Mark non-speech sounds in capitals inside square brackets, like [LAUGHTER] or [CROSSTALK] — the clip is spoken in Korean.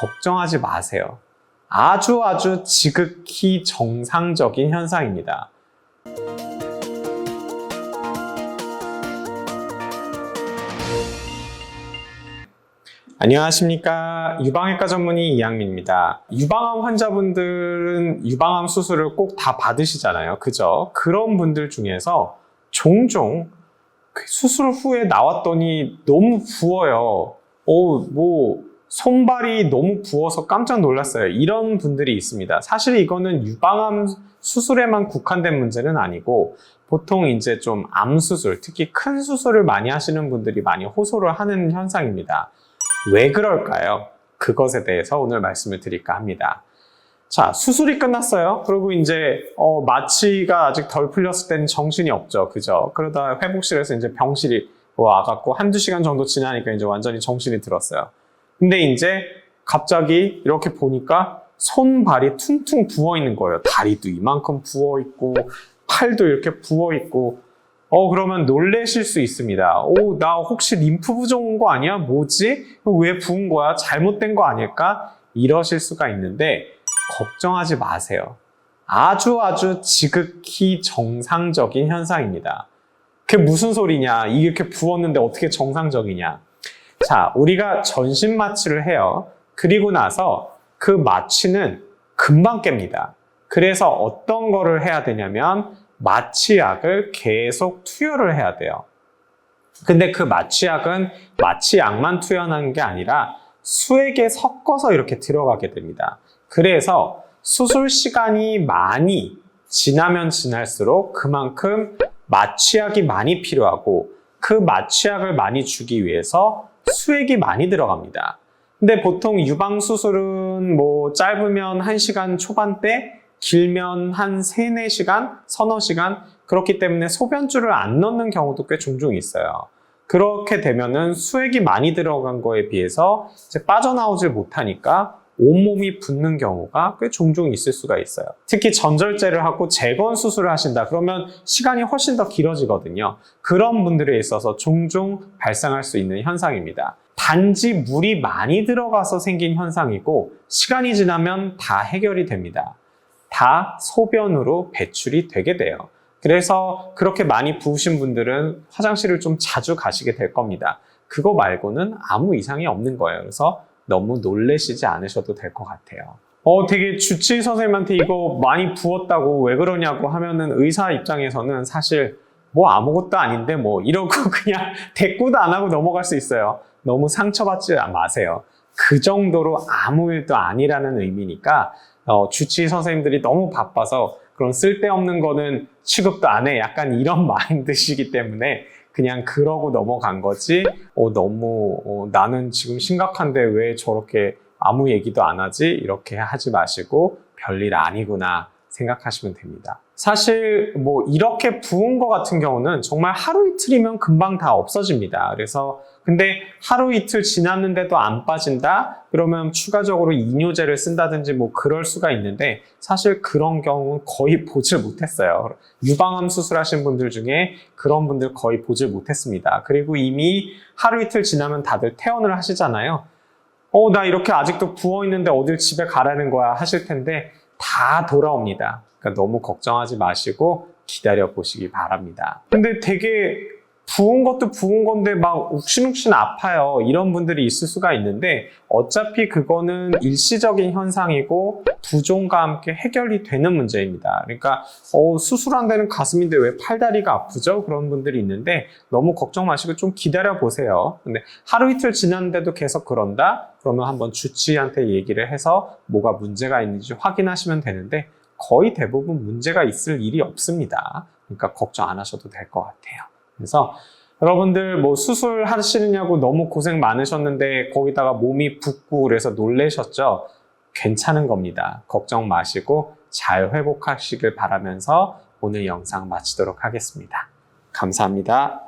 걱정하지 마세요. 아주 아주 지극히 정상적인 현상입니다. 안녕하십니까. 유방외과 전문의 이양민입니다. 유방암 환자분들은 유방암 수술을 꼭 다 받으시잖아요. 그죠? 그런 분들 중에서 종종 그 수술 후에 나왔더니 너무 부어요. 어, 뭐, 손발이 너무 부어서 깜짝 놀랐어요. 이런 분들이 있습니다. 사실 이거는 유방암 수술에만 국한된 문제는 아니고 보통 이제 좀 암 수술, 특히 큰 수술을 많이 하시는 분들이 많이 호소를 하는 현상입니다. 왜 그럴까요? 그것에 대해서 오늘 말씀을 드릴까 합니다. 자, 수술이 끝났어요. 그리고 이제, 어, 마취가 아직 덜 풀렸을 때는 정신이 없죠. 그죠? 그러다 회복실에서 이제 병실이 와갖고 한두 시간 정도 지나니까 이제 완전히 정신이 들었어요. 근데 이제 갑자기 이렇게 보니까 손발이 퉁퉁 부어 있는 거예요. 다리도 이만큼 부어 있고, 팔도 이렇게 부어 있고, 어, 그러면 놀래실 수 있습니다. 오, 나 혹시 림프 부종 온거 아니야? 뭐지? 왜 부은 거야? 잘못된 거 아닐까? 이러실 수가 있는데, 걱정하지 마세요. 아주 아주 지극히 정상적인 현상입니다. 그게 무슨 소리냐? 이렇게 부었는데 어떻게 정상적이냐? 자, 우리가 전신 마취를 해요. 그리고 나서 그 마취는 금방 깹니다. 그래서 어떤 거를 해야 되냐면 마취약을 계속 투여를 해야 돼요. 근데 그 마취약은 마취약만 투여하는 게 아니라 수액에 섞어서 이렇게 들어가게 됩니다. 그래서 수술 시간이 많이 지나면 지날수록 그만큼 마취약이 많이 필요하고 그 마취약을 많이 주기 위해서 수액이 많이 들어갑니다. 근데 보통 유방 수술은 뭐 짧으면 1시간 초반대, 길면 한 3, 4시간, 서너 시간 그렇기 때문에 소변줄을 안 넣는 경우도 꽤 종종 있어요. 그렇게 되면은 수액이 많이 들어간 거에 비해서 빠져나오질 못하니까 온몸이 붓는 경우가 꽤 종종 있을 수가 있어요. 특히 전절제를 하고 재건 수술을 하신다. 그러면 시간이 훨씬 더 길어지거든요. 그런 분들에 있어서 종종 발생할 수 있는 현상입니다. 단지 물이 많이 들어가서 생긴 현상이고 시간이 지나면 다 해결이 됩니다. 다 소변으로 배출이 되게 돼요. 그래서 그렇게 많이 부으신 분들은 화장실을 좀 자주 가시게 될 겁니다. 그거 말고는 아무 이상이 없는 거예요. 그래서 너무 놀래시지 않으셔도 될 것 같아요. 어, 되게 주치의 선생님한테 이거 많이 부었다고 왜 그러냐고 하면은 의사 입장에서는 사실 뭐 아무것도 아닌데 뭐 이러고 [LAUGHS] 그냥 대꾸도 안 하고 넘어갈 수 있어요. 너무 상처받지 마세요. 그 정도로 아무 일도 아니라는 의미니까 어, 주치의 선생님들이 너무 바빠서 그런 쓸데없는 거는 취급도 안 해. 약간 이런 [LAUGHS] 마인드시기 때문에 그냥 그러고 넘어간 거지. 어, 너무 어, 나는 지금 심각한데 왜 저렇게 아무 얘기도 안 하지? 이렇게 하지 마시고 별일 아니구나 생각하시면 됩니다. 사실 뭐 이렇게 부은 거 같은 경우는 정말 하루 이틀이면 금방 다 없어집니다. 그래서 근데 하루 이틀 지났는데도 안 빠진다? 그러면 추가적으로 이뇨제를 쓴다든지 뭐 그럴 수가 있는데 사실 그런 경우는 거의 보질 못했어요. 유방암 수술하신 분들 중에 그런 분들 거의 보질 못했습니다. 그리고 이미 하루 이틀 지나면 다들 퇴원을 하시잖아요. 어, 나 이렇게 아직도 부어 있는데 어딜 집에 가라는 거야 하실 텐데 다 돌아옵니다. 그러니까 너무 걱정하지 마시고 기다려 보시기 바랍니다. 근데 되게 부은 것도 부은 건데 막 욱신욱신 아파요. 이런 분들이 있을 수가 있는데 어차피 그거는 일시적인 현상이고 부종과 함께 해결이 되는 문제입니다. 그러니까 어, 수술한 데는 가슴인데 왜 팔다리가 아프죠? 그런 분들이 있는데 너무 걱정 마시고 좀 기다려 보세요. 근데 하루 이틀 지났는데도 계속 그런다? 그러면 한번 주치의한테 얘기를 해서 뭐가 문제가 있는지 확인하시면 되는데 거의 대부분 문제가 있을 일이 없습니다. 그러니까 걱정 안 하셔도 될 것 같아요. 그래서 여러분들 뭐 수술 하시느냐고 너무 고생 많으셨는데 거기다가 몸이 붓고 그래서 놀래셨죠? 괜찮은 겁니다. 걱정 마시고 잘 회복하시길 바라면서 오늘 영상 마치도록 하겠습니다. 감사합니다.